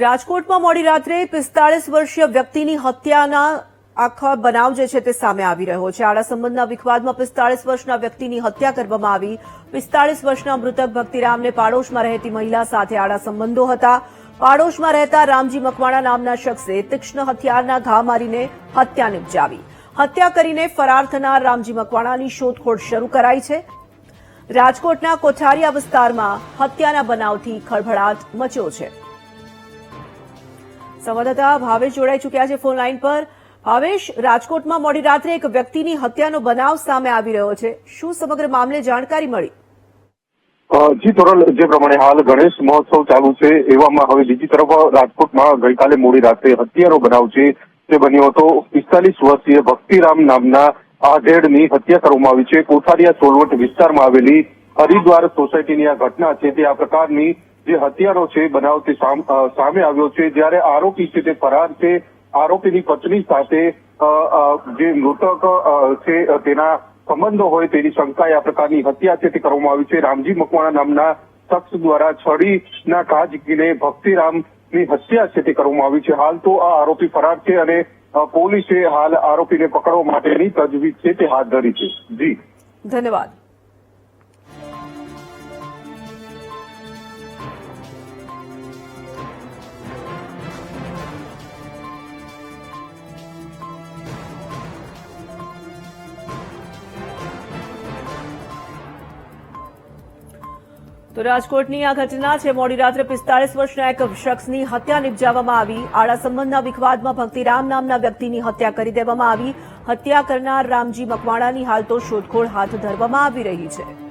રાજકોટમાં મોડી રાત્રે પિસ્તાળીસ વર્ષીય વ્યક્તિની હત્યાના આખા બનાવ જે છે તે સામે આવી રહ્યો છે. આડા સંબંધના વિખવાદમાં પિસ્તાળીસ વર્ષના વ્યક્તિની હત્યા કરવામાં આવી. પિસ્તાળીસ વર્ષના મૃતક ભક્તિરામને પાડોશમાં રહેતી મહિલા સાથે આડા સંબંધો હતા. પાડોશમાં રહેતા રામજી મકવાણા નામના શખ્સે તીક્ષ્ણ હથિયારના ઘા મારીને હત્યા નિપજાવી. હત્યા કરીને ફરાર થનાર રામજી મકવાણાની શોધખોળ શરૂ કરાઈ છે. રાજકોટના કોઠારીયા વિસ્તારમાં હત્યાના બનાવથી ખળભળાટ મચ્યો છે. સંવાદદાતા ભાવેશ જોડાઈ ચૂક્યા છે ફોન લાઈન પર. ભાવેશ, રાજકોટમાં મોડી રાત્રે એક વ્યક્તિની હત્યાનો બનાવ સામે આવી રહ્યો છે. શું સમગ્ર મામલે જાણકારી મળી? જી તોરલ જે પ્રમાણે હાલ ગણેશ મહોત્સવ ચાલુ છે, એવામાં હવે બીજી તરફ રાજકોટમાં ગઈકાલે મોડી રાત્રે હત્યાનો બનાવ છે. તે બન્યો હતો. પિસ્તાલીસ વર્ષીય ભક્તિરામ નામના આધેડની હત્યા કરવામાં આવી છે. કોઠારિયા સોલવટ વિસ્તારમાં આવેલી હરિદ્વાર સોસાયટીની આ ઘટના છે. તે આ પ્રકારની જે હત્યારો છે બનાવ સામે આવ્યો છે. જ્યારે આરોપી છે તે ફરાર છે. આરોપીની પત્ની સાથે જે મૃતક છે તેના સંબંધો હોય તેની શંકાએ આ પ્રકારની હત્યા છે તે કરવામાં આવી છે. રામજી મકવાણા નામના શખ્સ દ્વારા છડીના ઘા ઝીકીને ભક્તિરામની હત્યા છે તે કરવામાં આવી છે. હાલ તો આ આરોપી ફરાર છે અને પોલીસે હાલ આરોપીને પકડવા માટેની તજવીજ છે તે હાથ ધરી છે. જી. ધન્યવાદ. તો રાજકોટની આ ઘટના છે. મોડી રાત્રે પિસ્તાળીસ વર્ષના એક શખ્સની હત્યા નિપજાવવામાં આવી. આડા સંબંધના વિખવાદમાં ભક્તિરામ નામના વ્યક્તિની હત્યા કરી દેવામાં આવી. હત્યા કરનાર રામજી મકવાણાની હાલ તો શોધખોળ હાથ ધરવામાં આવી રહી છે.